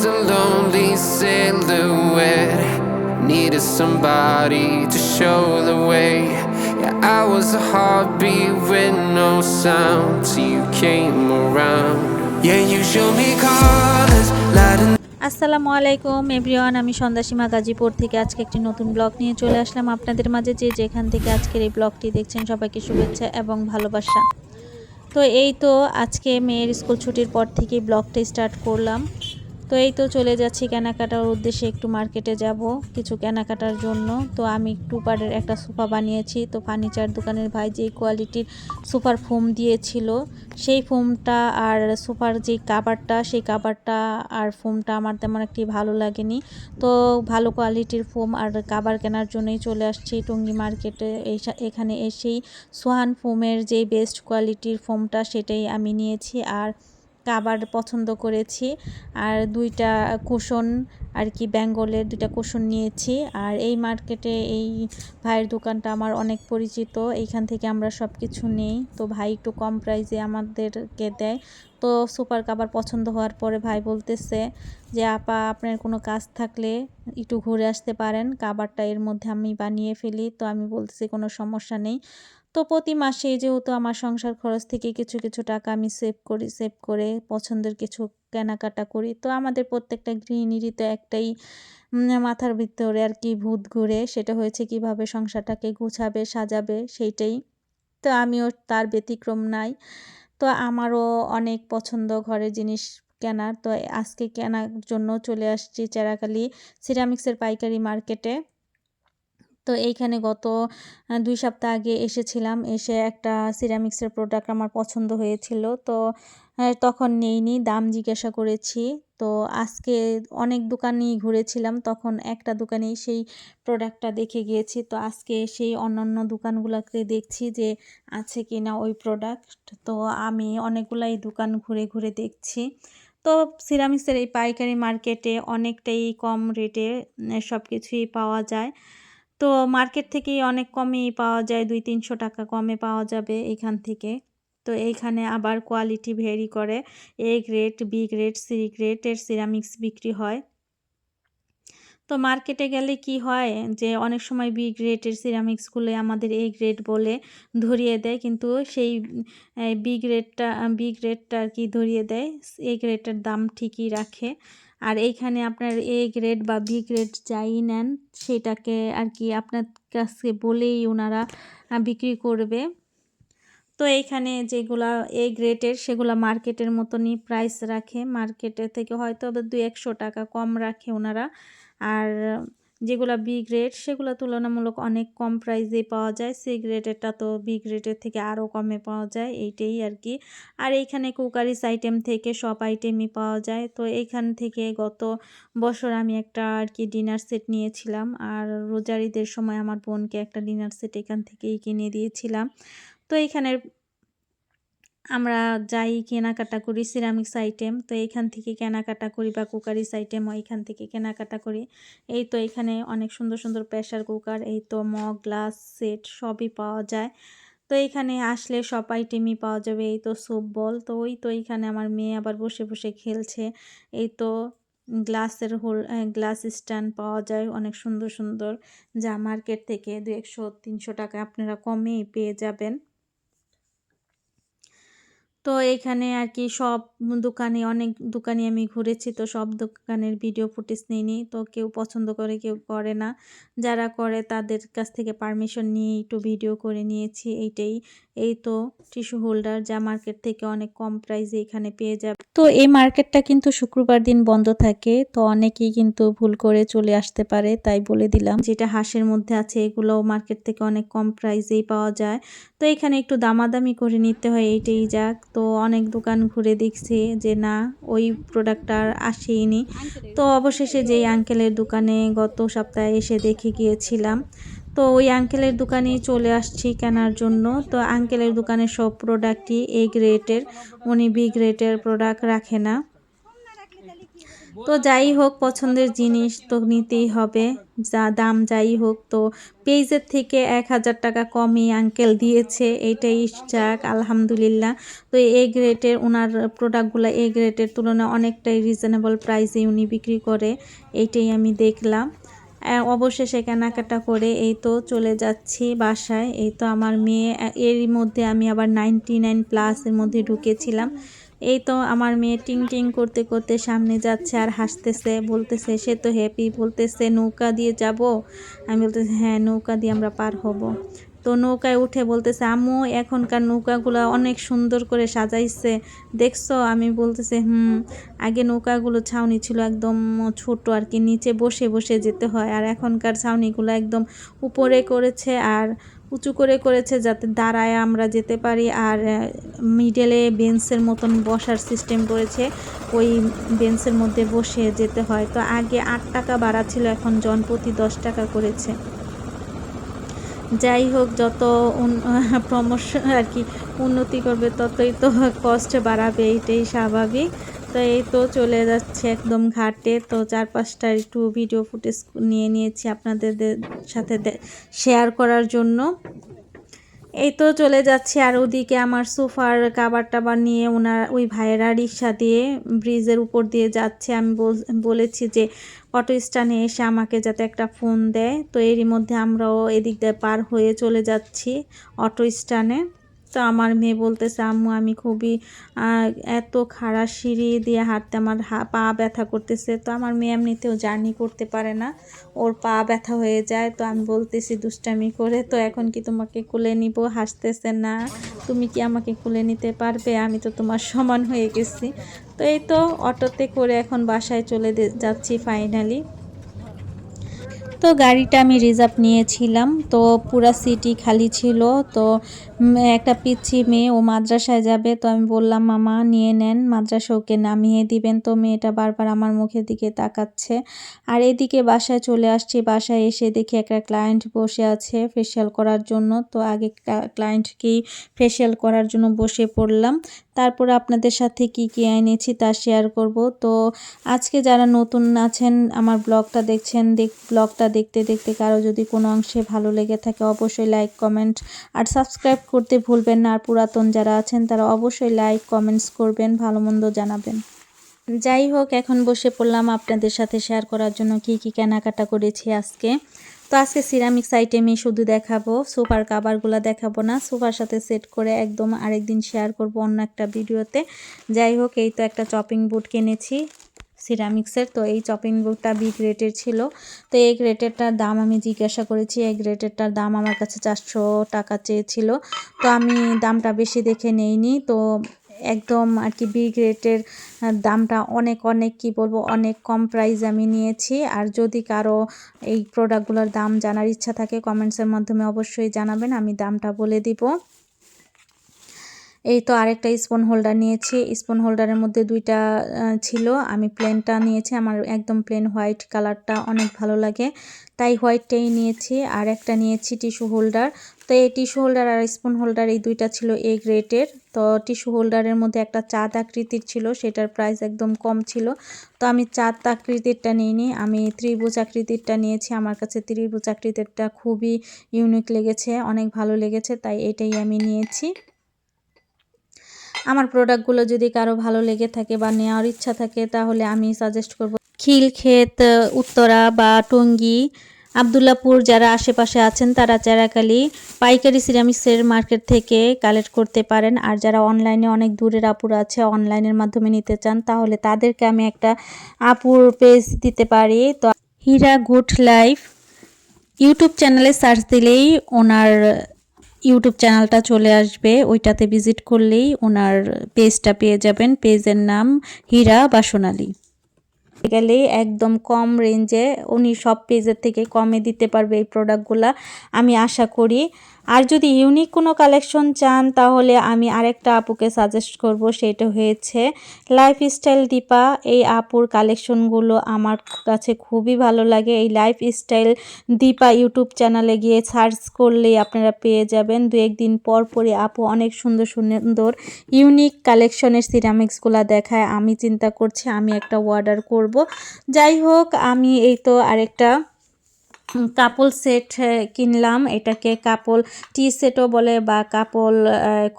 just a lonely silhouette. Needed somebody to show the way. Yeah, I was a heartbeat with no sound till you came around. Yeah, you showed me colors, lighting আসসালামু আলাইকুম everyone আমি সন্ধ্যাসীমা গাজীপুর থেকে আজকে একটি নতুন blog নিয়ে চলে আসলাম আপনাদের মাঝে যে যেখান থেকে আজকের এই ব্লগটি দেখছেন সবাইকে শুভেচ্ছা এবং ভালোবাসা তো এই তো আজকে মেয়ের স্কুল ছুটির পর থেকে ব্লগটা স্টার্ট করলাম তো এই তো চলে যাচ্ছি কেনাকাটার উদ্দেশ্যে একটু মার্কেটে যাব কিছু কেনাকাটার জন্য। তো আমি টু পার্টের একটা সোফা বানিয়েছি। তো ফার্নিচার দোকানের ভাই যে কোয়ালিটির সোফার ফোম দিয়েছিল, সেই ফোমটা আর সোফার যে কাভারটা সেই কাভারটা আর ফোমটা আমার তেমন একটি ভালো লাগেনি। তো ভালো কোয়ালিটির ফোম আর কাভার কেনার জন্যই চলে আসছি টঙ্গি মার্কেটে। এখানে এসেই সোহান ফোমের যে বেস্ট কোয়ালিটির ফোমটা সেটাই আমি নিয়েছি। আর কাবার পছন্দ করেছি। আর দুইটা কুশন আর কি বেঙ্গলের দুইটা কুশন নিয়েছি। আর এই মার্কেটে এই ভাইয়ের দোকানটা আমার অনেক পরিচিত। এইখান থেকে আমরা সব কিছু নেই। তো ভাই একটু কম প্রাইসে আমাদেরকে দেয়। তো সুপার কাবার পছন্দ হওয়ার পরে ভাই বলতেছে যে, আপা, আপনার কোনো কাজ থাকলে একটু ঘুরে আসতে পারেন। কাবারটা এর মধ্যে আমি বানিয়ে ফেলি। তো আমি বলতেছি, কোনো সমস্যা নেই। তো প্রতি মাসে যেহেতু আমার সংসার খরচ থেকে কিছু কিছু টাকা আমি সেভ করি সেভ করে পছন্দের কিছু কেনাকাটা করি, তো আমাদের প্রত্যেকটা গৃহিণীরই তো একটাই মাথার ভিতরে আর কি ভূত ঘুরে, সেটা হয়েছে কীভাবে সংসারটাকে গুছাবে, সাজাবে, সেইটাই। তো আমিও তার ব্যতিক্রম নাই। তো আমারও অনেক পছন্দ ঘরের জিনিস কেনার, তো আজকে কেনার জন্য চলে আসছি চেরাকালি সিরামিক্সের পাইকারি মার্কেটে তো এইখানে গত দুই সপ্তাহ আগে এসেছিলাম, এসে একটা সিরামিক্সের প্রোডাক্ট আমার পছন্দ হয়েছিল। তো তখন নেইনি, দাম জিজ্ঞাসা করেছি। তো আজকে অনেক দোকানেই ঘুরেছিলাম, তখন একটা দোকানেই সেই প্রোডাক্টটা দেখে গিয়েছি। তো আজকে সেই অন্যান্য দোকানগুলোতে দেখছি যে আছে কি না ওই প্রোডাক্ট তো আমি অনেকগুলাই দোকান ঘুরে ঘুরে দেখছি। তো সিরামিক্সের এই পাইকারি মার্কেটে অনেকটাই কম রেটে সব কিছুই পাওয়া যায়। তো মার্কেট থেকেই অনেক কমেই পাওয়া যায়, দুই তিনশো টাকা কমে পাওয়া যাবে এখান থেকে। তো এইখানে আবার কোয়ালিটি ভেরি করে। A grade B grade C গ্রেডের সিরামিক্স বিক্রি হয়। তো মার্কেটে গেলে কি হয় যে, অনেক সময় বি গ্রেডের সিরামিক্সগুলো আমাদের এ গ্রেড বলে ধরিয়ে দেয়, কিন্তু সেই বি গ্রেডটা বি গ্রেডটা আর কি ধরিয়ে দেয়। এ গ্রেডটার দাম ঠিকই রাখে। আর এইখানে আপনার এ গ্রেড বা বি গ্রেড যাই নেন, সেটাকে আর কি আপনার কাছে বলেই ওনারা বিক্রি করবে। তো এইখানে যেগুলা এ গ্রেডের সেগুলো মার্কেটের মতনই প্রাইস রাখে। মার্কেটের থেকে হয়তো দু একশো টাকা কম রাখে ওনারা আর যেগুলো বি গ্রেড সেগুলো তুলনামূলক অনেক কম প্রাইসে পাওয়া যায়। সি গ্রেডেরটা তো বি গ্রেডের থেকে আরও কমে পাওয়া যায়, এইটাই আর কি। আর এইখানে কুকারিস আইটেম থেকে সব আইটেমই পাওয়া যায়। তো এইখান থেকে গত বছর আমি একটা আর কি ডিনার সেট নিয়েছিলাম আর রোজারিদের সময় আমার বোনকে একটা ডিনার সেট এখান থেকেই কিনে দিয়েছিলাম। তো এইখানের আমরা যাই কেনাকাটা করি সিরামিক্স আইটেম তো এইখান থেকে কেনাকাটা করি বা কুকারিস আইটেম এইখান থেকে কেনাকাটা করি। এই তো এখানে অনেক সুন্দর সুন্দর প্রেশার কুকার এই তো মগ গ্লাস সেট সবই পাওয়া যায়। তো এইখানে আসলে সব আইটেমই পাওয়া যাবে, এই তো স্যুপ বল তো ওই তো এইখানে আমার মেয়ে আবার বসে বসে খেলছে। এই তো গ্লাসের হোল গ্লাস স্ট্যান্ড পাওয়া যায় অনেক সুন্দর সুন্দর। যা মার্কেট থেকে দু একশো, তিনশো টাকা আপনারা কমেই পেয়ে যাবেন। তো এখানে আর কি সব দোকানে, অনেক দোকানে আমি ঘুরেছি, তো সব দোকানের ভিডিও ফুটেজ নিইনি তো কেউ পছন্দ করে, কেউ করে না। যারা করে তাদের কাছ থেকে পারমিশন নিয়ে একটু ভিডিও করে নিয়েছি, এইটাই। এই তো টিস্যু হোল্ডার, যা মার্কেট থেকে অনেক কম প্রাইসে এখানে পেয়ে যাবে। তো এই মার্কেটটা কিন্তু শুক্রবার দিন বন্ধ থাকে, তো অনেকেই কিন্তু ভুল করে চলে আসতে পারে, তাই বলে দিলাম। যেটা হাঁসের মধ্যে আছে এগুলো মার্কেট থেকে অনেক কম প্রাইসেই পাওয়া যায়। তো এখানে একটু দামাদামি করে নিতে হয়, এইটাই যাক। তো অনেক দোকান ঘুরে দেখছি যে না, ওই প্রোডাক্টটা আর আসেইনি। তো অবশেষে যেই আঙ্কেলের দোকানে গত সপ্তাহে এসে দেখে গিয়েছিলাম তো ওই আঙ্কেলের দোকানেই চলে আসছি কেনার জন্য। তো আঙ্কেলের দোকানে সব প্রোডাক্টই এ গ্রেটের উনি বি গ্রেটের প্রোডাক্ট রাখে না। তো যাই হোক, পছন্দের জিনিস তো নিতেই হবে। যা দাম যাই হোক, তো পেজের থেকে এক হাজার টাকা কমই আঙ্কেল দিয়েছে এইটাই যাক, আলহামদুলিল্লাহ। তো এই গ্রেটের ওনার প্রোডাক্টগুলো এই গ্রেটের তুলনায় অনেকটাই রিজনেবল প্রাইসে উনি বিক্রি করে এইটাই আমি দেখলাম। অবশেষে কেনাকাটা করে এই তো চলে যাচ্ছি বাসায়। এই তো আমার মেয়ে এর মধ্যে আমি আবার নাইনটি নাইন প্লাসের মধ্যে ঢুকেছিলাম। এই তো আমার মেয়ে টিং টিং করতে করতে সামনে যাচ্ছে আর হাসতেছে, বলতেছে, সে তো হ্যাপি বলতেছে, নৌকা দিয়ে যাব? আমি বলতেছি হ্যাঁ নৌকা দিয়ে আমরা পার হব। তো নৌকায় উঠে বলতেছে, আম্মু, এখনকার নৌকাগুলো অনেক সুন্দর করে সাজাইছে, দেখছ? আমি বলতেছে, হুম, আগে নৌকাগুলো ছাউনি ছিল একদম ছোট আর কি, নিচে বসে বসে যেতে হয়, আর এখনকার ছাউনিগুলো একদম উপরে করেছে আর উঁচু করে করেছে যাতে দাঁড়ায় আমরা যেতে পারি। আর মিডলে বেঞ্চের মতন বসার সিস্টেম করেছে। ওই বেঞ্চের মধ্যে বসে যেতে হয়। তো আগে আট টাকা বাড়া ছিল, এখন জনপ্রতি দশ টাকা করেছে। যাই হোক, যত প্রমোশন আর কি উন্নতি করবে, ততই তো কষ্ট বাড়াবে এইটাই স্বাভাবিক। তো এই তো চলে যাচ্ছে একদম ঘাটে। তো চার পাঁচটা একটু ভিডিও ফুটেজ নিয়ে নিয়েছি আপনাদের সাথে শেয়ার করার জন্য। এই তো চলে যাচ্ছে আর ওদিকে আমার সোফার কাবার টাবার নিয়ে ওনার ওই ভাইয়েরা রিক্সা দিয়ে ব্রিজের উপর দিয়ে যাচ্ছে। আমি বল- বলেছি যে অটো স্ট্যান্ডে এসে আমাকে যাতে একটা ফোন দেয়। তো এরই মধ্যে আমরাও এদিক দিয়ে পার হয়ে চলে যাচ্ছি অটো স্ট্যান্ডে। তো আমার মেয়ে বলতেছে, আম্মু, আমি খুবই এত খাড়া সিঁড়ি দিয়ে হাঁটতে আমার পা ব্যথা করতেছে। তো আমার মেয়ে এমনিতেও জার্নি করতে পারে না, ওর পা ব্যথা হয়ে যায়। তো আমি বলতেছি, দুষ্টামি করে, তো এখন কি তোমাকে কুলে নিব? হাসতেছে না। তুমি কি আমাকে কুলে নিতে পারবে? আমি তো তোমার সমান হয়ে গেছি। তো এই তো অটোতে করে এখন বাসায় চলে যাচ্ছি ফাইনালি তো গাড়িটা আমি রিজার্ভ নিয়েছিলাম। তো পুরা সিটি খালি ছিল। তো একটা পিচ্ছি মেয়ে, ও মাদ্রাসায় যাবে। তো আমি বললাম, মামা, নিয়ে নেন। মাদ্রাসা ওকে নামিয়ে দিবেন। তো মেয়েটা বারবার আমার মুখের দিকে তাকাচ্ছে। আর এদিকে বাসায় চলে আসছি। বাসায় এসে দেখি একটা ক্লায়েন্ট বসে আছে ফেসিয়াল করার জন্য। তো আগে ক্লায়েন্টকেই ফেসিয়াল করার জন্য বসে পড়লাম। তারপরে আপনাদের সাথে কি কি এনেছি তা শেয়ার করব। তো আজকে যারা নতুন আছেন, আমার ব্লগটা দেখছেন, দেখ, ব্লগটা দেখতে দেখতে কারও যদি কোনো অংশে ভালো লেগে থাকে, অবশ্যই লাইক কমেন্ট আর সাবস্ক্রাইব করতে ভুলবেন না। আর পুরাতন যারা আছেন, তারা অবশ্যই লাইক কমেন্টস করবেন, ভালো মন্দ জানাবেন। যাই হোক, এখন বসে পড়লাম আপনাদের সাথে শেয়ার করার জন্য কি কি কেনাকাটা করেছি আজকে। তো আজকে সিরামিক্স আইটেমই শুধু দেখাবো, সোফার কাভারগুলো দেখাবো না, সোফার সাথে সেট করে একদম আরেকদিন শেয়ার করব অন্য একটা ভিডিওতে যাই হোক, এই তো একটা চপিং বোর্ড কিনেছি। সিরামিক্সের তো এই চপিং বোর্ডটা বিগ রেটের ছিল। তো এই গ্রেটেরটার দাম আমি জিজ্ঞাসা করেছি এই গ্রেটেরটার দাম আমার কাছে চারশো টাকা চেয়েছিল। তো আমি দামটা বেশি দেখে নেইনি, তো একদম আর কি বিগ রেটের দামটা অনেক অনেক, কি বলব, অনেক কম প্রাইস আমি নিয়েছি। আর যদি কারও এই প্রোডাক্টগুলোর দাম জানার ইচ্ছা থাকে কমেন্টসের মাধ্যমে অবশ্যই জানাবেন, আমি দামটা বলে দিব। এই তো আরেকটা স্পুন হোল্ডার নিয়েছি। স্পুন হোল্ডারের মধ্যে দুইটা ছিল। আমি প্লেনটা নিয়েছি। আমার একদম প্লেন হোয়াইট কালারটা অনেক ভালো লাগে। তাই হোয়াইটটাই নিয়েছি। আর একটা নিয়েছি টিস্যু হোল্ডার তো এই টিস্যু হোল্ডার আর স্পুন হোল্ডার এই দুইটা ছিল এ গ্রেটের তো টিস্যু হোল্ডারের মধ্যে একটা চাঁদ আকৃতির ছিল। সেটার প্রাইস একদম কম ছিল। তো আমি চাঁদ আকৃতিরটা নিইনি। আমি ত্রিভুজ আকৃতিরটা নিয়েছি। আমার কাছে ত্রিভুজ আকৃতিরটা খুবই ইউনিক লেগেছে, অনেক ভালো লেগেছে। তাই এটাই আমি নিয়েছি। আমার প্রোডাক্টগুলো যদি কারও ভালো লেগে থাকে বা নেওয়ার ইচ্ছা থাকে, তাহলে আমি সাজেস্ট করব খিলক্ষেত, উত্তরা বা টঙ্গী, আবদুল্লাপুর যারা আশেপাশে আছেন তারা চারাকালি পাইকারি সিরামিক্সের মার্কেট থেকে কালেক্ট করতে পারেন। আর যারা অনলাইনে অনেক দূরের আপুর আছে অনলাইনের মাধ্যমে নিতে চান, তাহলে তাদেরকে আমি একটা আপুর পেজ দিতে পারি। তো হীরা গুড লাইফ ইউটিউব চ্যানেলে সার্চ দিলেই ওনার ইউটিউব চ্যানেলটা চলে আসবে। ওইটাতে ভিজিট করলেই ওনার পেজটা পেয়ে যাবেন। পেজের নাম হীরা বা সোনালী। গেলে একদম কম রেঞ্জে উনি সব পেজের থেকে কমে দিতে পারবে এই প্রোডাক্টগুলা আমি আশা করি আর যদি ইউনিক কোনো কালেকশন চান, তাহলে আমি আরেকটা আপুকে সাজেস্ট করব, সেটা হয়েছে লাইফস্টাইল দীপা এই আপুর কালেকশনগুলো আমার কাছে খুবই ভালো লাগে। এই লাইফস্টাইল দীপা ইউটিউব চ্যানেলে গিয়ে সার্চ করলেই আপনারা পেয়ে যাবেন। দু একদিন পর পরই আপু অনেক সুন্দর সুন্দর ইউনিক কালেকশনের সিরামিক্সগুলো দেখায়। আমি চিন্তা করছি আমি একটা অর্ডার করব। যাই হোক, আমি এই তো আরেকটা কাপল সেট কিনলাম। এটাকে কাপল টি সেটও বলে বা কাপল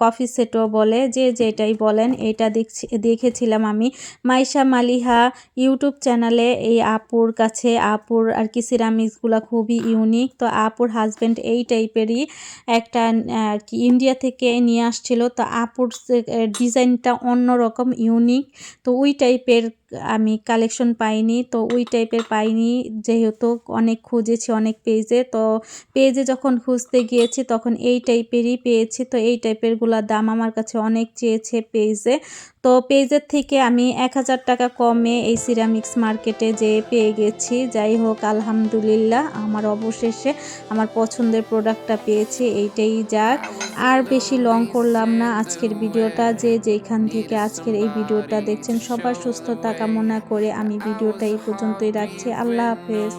কফি সেটও বলে, যে যেটাই বলেন। এটা দেখছি, দেখেছিলাম আমি। মাইশা মালিহা ইউটিউব চ্যানেলে এই আপুর কাছে, আপুর আর কি সিরামিক্সগুলো খুবই ইউনিক তো আপুর হাজব্যান্ড এই টাইপেরই একটা আর কি ইন্ডিয়া থেকে নিয়ে আসছিল। তো আপুর ডিজাইনটা অন্যরকম ইউনিক তো ওই টাইপের আমি কালেকশন পাইনি, তো ওই টাইপের পাইনি। যেহেতু অনেক খুঁজেছি, অনেক পেজে তো পেজে যখন খুঁজতে গিয়েছি, তখন এই টাইপেরই পেয়েছি। তো এই টাইপেরগুলোর দাম আমার কাছে অনেক চেয়েছে পেজে তো পেজের থেকে আমি এক হাজার টাকা কমে এই সিরামিক্স মার্কেটে যেয়ে পেয়ে গেছি। যাই হোক, আলহামদুলিল্লাহ, আমার অবশেষে আমার পছন্দের প্রোডাক্টটা পেয়েছি, এইটাই যাক। আর বেশি লং করলাম না আজকের ভিডিওটা, যে যেখান থেকে আজকের এই ভিডিওটা দেখছেন, সবার সুস্থতা কামনা করে আমি ভিডিওটা এই পর্যন্তই রাখছি। আল্লাহ হাফেজ.